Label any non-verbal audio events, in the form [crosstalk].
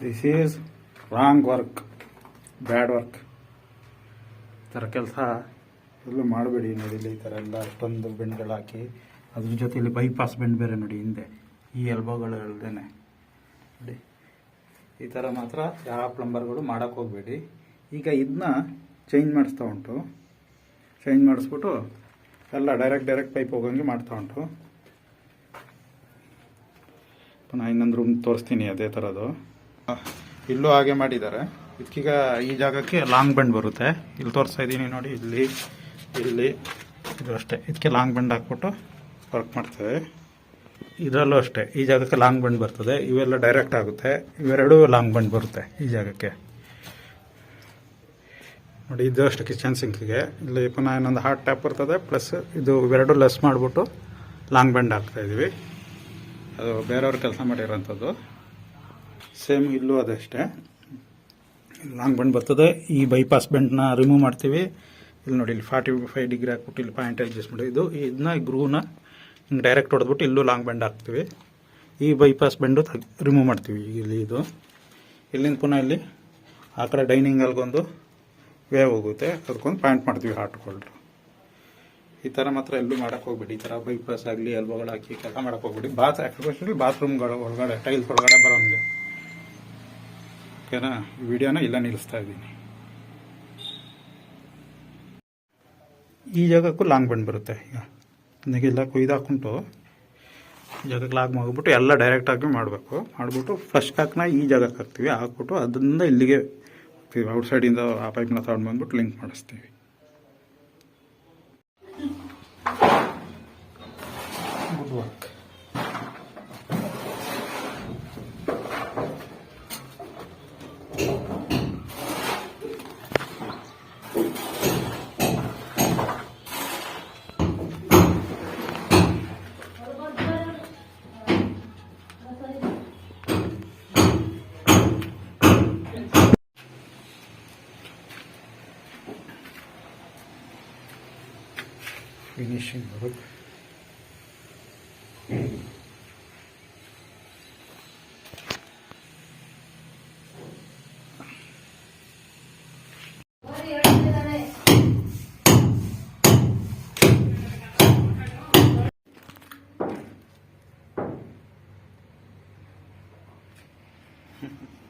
This is wrong work bad work ಈ ಥರ ಕೆಲಸ ಎಲ್ಲೂ ಮಾಡಬೇಡಿ ನೋಡಿ ಇಲ್ಲಿ ಈ ಥರ ಎಲ್ಲ ಅಷ್ಟೊಂದು ಬೆಂಡ್ಗಳು ಹಾಕಿ ಅದ್ರ ಜೊತೆಯಲ್ಲಿ ಬೈಪಾಸ್ ಬೆಂಡ್ ಬೇರೆ ನೋಡಿ ಹಿಂದೆ ಈ ಎಲ್ಬೋಗಳು ಇಲ್ದೇನೆ. ನೋಡಿ ಈ ಥರ ಮಾತ್ರ ಯಾವ ಪ್ಲಂಬರ್ಗಳು ಮಾಡೋಕ್ಕೆ ಹೋಗಬೇಡಿ. ಈಗ ಇದನ್ನ ಚೇಂಜ್ ಮಾಡಿಸ್ತಾ ಉಂಟು. ಚೇಂಜ್ ಮಾಡಿಸ್ಬಿಟ್ಟು ಎಲ್ಲ ಡೈರೆಕ್ಟ್ ಡೈರೆಕ್ಟ್ ಪೈಪ್ ಹೋಗೋಂಗೆ ಮಾಡ್ತಾ ಉಂಟು. ಪುನಃ ಇನ್ನೊಂದು ರೂಮ್ ತೋರಿಸ್ತೀನಿ ಅದೇ ಥರದ್ದು ಇಲ್ಲೂ ಹಾಗೆ ಮಾಡಿದ್ದಾರೆ. ಇದಕ್ಕೀಗ ಈ ಜಾಗಕ್ಕೆ ಲಾಂಗ್ ಬೆಂಡ್ ಬರುತ್ತೆ. ಇಲ್ಲಿ ತೋರಿಸ್ತಾ ಇದ್ದೀನಿ ನೋಡಿ, ಇಲ್ಲಿ ಇಲ್ಲಿ, ಇದು ಅಷ್ಟೇ. ಇದಕ್ಕೆ ಲಾಂಗ್ ಬೆಂಡ್ ಹಾಕ್ಬಿಟ್ಟು ವರ್ಕ್ ಮಾಡ್ತೇವೆ. ಇದರಲ್ಲೂ ಅಷ್ಟೇ, ಈ ಜಾಗಕ್ಕೆ ಲಾಂಗ್ ಬೆಂಡ್ ಬರ್ತದೆ. ಇವೆಲ್ಲ ಡೈರೆಕ್ಟ್ ಆಗುತ್ತೆ. ಇವೆರಡೂ ಲಾಂಗ್ ಬೆಂಡ್ ಬರುತ್ತೆ ಈ ಜಾಗಕ್ಕೆ. ನೋಡಿ, ಇದು ಅಷ್ಟೇ ಕಿಚನ್ ಸಿಂಕ್ಗೆ ಇಲ್ಲಿ ಪುನಃ ಇನ್ನೊಂದು ಹಾಟ್ ಟ್ಯಾಪ್ ಬರ್ತದೆ ಪ್ಲಸ್ ಇದು ಇವೆರಡು ಲೆಸ್ ಮಾಡಿಬಿಟ್ಟು ಲಾಂಗ್ ಬೆಂಡ್ ಹಾಕ್ತಾ ಇದ್ದೀವಿ ಅದು ಬೇರೆಯವ್ರ ಕೆಲಸ ಮಾಡಿರೋಂಥದ್ದು. ಸೇಮ್ ಇಲ್ಲೂ ಅದಷ್ಟೇ. ಲಾಂಗ್ ಬೆಂಡ್ ಬರ್ತದೆ. ಈ ಬೈಪಾಸ್ ಬೆಂಡ್ನ ರಿಮೂವ್ ಮಾಡ್ತೀವಿ. ಇಲ್ಲಿ ನೋಡಿ, ಇಲ್ಲಿ ಫಾರ್ಟಿ ಫೈವ್ ಡಿಗ್ರಿ ಹಾಕ್ಬಿಟ್ಟು ಇಲ್ಲಿ ಪಾಯಿಂಟ್ ಅಡ್ಜಸ್ಟ್ ಮಾಡಿ. ಇದು ಇದನ್ನ ಗ್ರೂನ ಹಿಂಗೆ ಡೈರೆಕ್ಟ್ ಹೊಡೆದ್ಬಿಟ್ಟು ಇಲ್ಲೂ ಲಾಂಗ್ ಬೆಂಡ್ ಹಾಕ್ತೀವಿ. ಈ ಬೈಪಾಸ್ ಬೆಂಡು ರಿಮೂವ್ ಮಾಡ್ತೀವಿ ಇಲ್ಲಿ ಇದು. ಇಲ್ಲಿಂದ ಪುನಃ ಇಲ್ಲಿ ಆ ಕಡೆ ಡೈನಿಂಗ್ ಅಲ್ಗೊಂದು ವೇವ್ ಹೋಗುತ್ತೆ. ಅದಕ್ಕೊಂದು ಪಾಯಿಂಟ್ ಮಾಡ್ತೀವಿ ಹಾರ್ಟ್ ಹೋಲ್ಡ್ರು ಈ ಥರ ಮಾತ್ರ ಎಲ್ಲೂ ಮಾಡಕ್ಕೆ ಹೋಗ್ಬೇಡಿ. ಈ ಥರ ಬೈಪಾಸ್ ಆಗಲಿ ಎಲ್ಬೋಗಳು ಹಾಕಿ, ಕೆಲಸ ಮಾಡಕ್ಕೆ ಹೋಗ್ಬೇಡಿ. ಬಾತ್ ಎಸ್ಪೆಷಲಿ ಬಾತ್ರೂಮ್ಗಳು ಒಳಗಡೆ ಟೈಲ್ಸ್ ಒಳಗಡೆ ಬರೋಂಗೆ. ಓಕೆನಾ ವಿಡಿಯೋನ ಇಲ್ಲ ನಿಲ್ಲಿಸ್ತಾ ಇದ್ದೀನಿ. ಈ ಜಾಗಕ್ಕೂ ಲಾಂಗ್ ಬಂಡ್ ಬರುತ್ತೆ ಈಗ. ನೆಗೆಲ್ಲ ಕೊಯ್ದು ಹಾಕ್ಕೊಂಡು ಜಾಗಕ್ಕೆ ಲಾಗ್ ಮಾಡಿಬಿಟ್ಟು ಎಲ್ಲ ಡೈರೆಕ್ಟಾಗಿ ಮಾಡಬೇಕು. ಮಾಡಿಬಿಟ್ಟು ಫಸ್ಟ್ ಹಾಕ್ನ ಈ ಜಾಗಕ್ಕೆ ಹಾಕ್ತೀವಿ. ಹಾಕ್ಬಿಟ್ಟು ಅದರಿಂದ ಇಲ್ಲಿಗೆ ಹಾಕ್ತೀವಿ ಔಟ್ಸೈಡಿಂದ ಆ ಪೈಪ್ನ ತಗೊಂಡು ಬಂದ್ಬಿಟ್ಟು ಲಿಂಕ್ ಮಾಡಿಸ್ತೀವಿ. Good work finishing work. Thank [laughs] you.